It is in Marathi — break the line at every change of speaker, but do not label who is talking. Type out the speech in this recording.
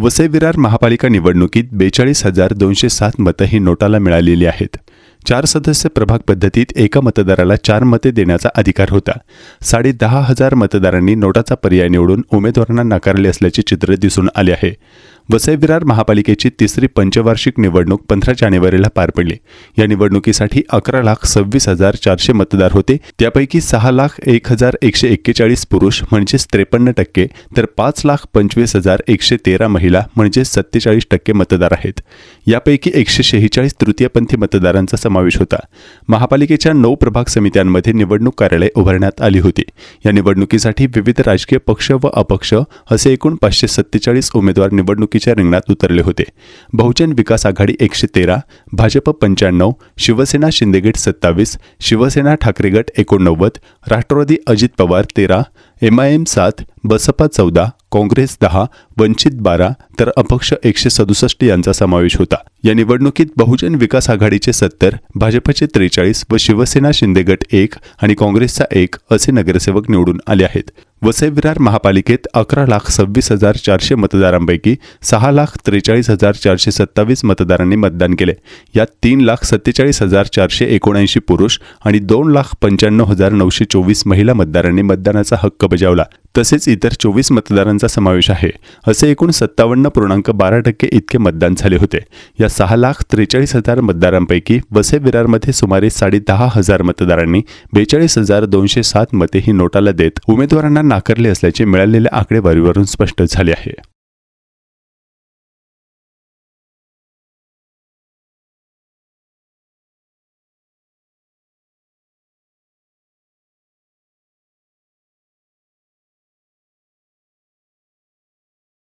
वसई विरार महापालिका निवडणुकीत बेचाळीस हजार दोनशे सात मतं ही नोटाला मिळालेली आहेत. चार सदस्य प्रभाग पद्धतीत एका मतदाराला चार मते देण्याचा अधिकार होता. साडे दहा हजार मतदारांनी नोटाचा पर्याय निवडून उमेदवारांना नाकारले असल्याचे चित्र दिसून आले आहे. वसई विरार महापालिकेची तिसरी पंचवार्षिक निवडणूक पंधरा जानेवारीला पार पडली. या निवडणुकीसाठी अकरा लाख सव्वीस हजार चारशे मतदार होते. त्यापैकी सहा लाख एक हजार एकशे एक्केचाळीस पुरुष म्हणजेच त्रेपन्न टक्के तर पाच लाख पंचवीस हजार एकशे तेरा महिला म्हणजेच सत्तेचाळीस टक्के मतदार आहेत. यापैकी एकशे शेहेचाळीस तृतीयपंथी मतदारांचा समावेश होता. महापालिकेच्या नऊ प्रभाग समित्यांमध्ये निवडणूक कार्यालय उभारण्यात आली होती. या निवडणुकीसाठी विविध राजकीय पक्ष व अपक्ष असे एकूण पाचशे सत्तेचाळीस उमेदवार निवडणुकी निवडणुकीच्या रिंगणात उतरले होते. बहुजन विकास आघाडी एकशे तेरा भाजप पंच्याण्णव शिवसेना शिंदेगट सत्तावीस शिवसेना ठाकरे गट एकोणनव्वद राष्ट्रवादी अजित पवार तेरा एम आय एम सात बसपा चौदा काँग्रेस दहा वंचित बारा तर अपक्ष एकशे सदुसष्ट यांचा समावेश होता. या निवडणुकीत बहुजन विकास आघाडीचे सत्तर भाजपचे त्रेचाळीस व शिवसेना शिंदेगट एक आणि काँग्रेसचा एक असे नगरसेवक निवडून आले आहेत. वसई विरार महापालिकेत अकरा लाख सव्वीस हजार चारशे मतदारांपैकी सहा लाख त्रेचाळीस हजार चारशे सत्तावीस मतदारांनी मतदान केले. यात तीन लाख सत्तेचाळीस हजार चारशे एकोणऐंशी पुरुष आणि दोन लाख पंच्याण्णव हजार नऊशे चोवीस महिला मतदारांनी मतदानाचा हक्क बजावला. तसेच इतर चोवीस मतदारांचा समावेश आहे. असे एकूण सत्तावन्न पूर्णांक बारा टक्के इतके मतदान झाले होते. या सहा लाख त्रेचाळीस हजार मतदारांपैकी वसे विरारमध्ये सुमारे साडे दहा हजार मतदारांनी बेचाळीस हजार दोनशे सात मते ही नोटाला देत उमेदवारांना नाकारले असल्याचे मिळालेल्या आकडेवारीवरून स्पष्ट झाले आहे.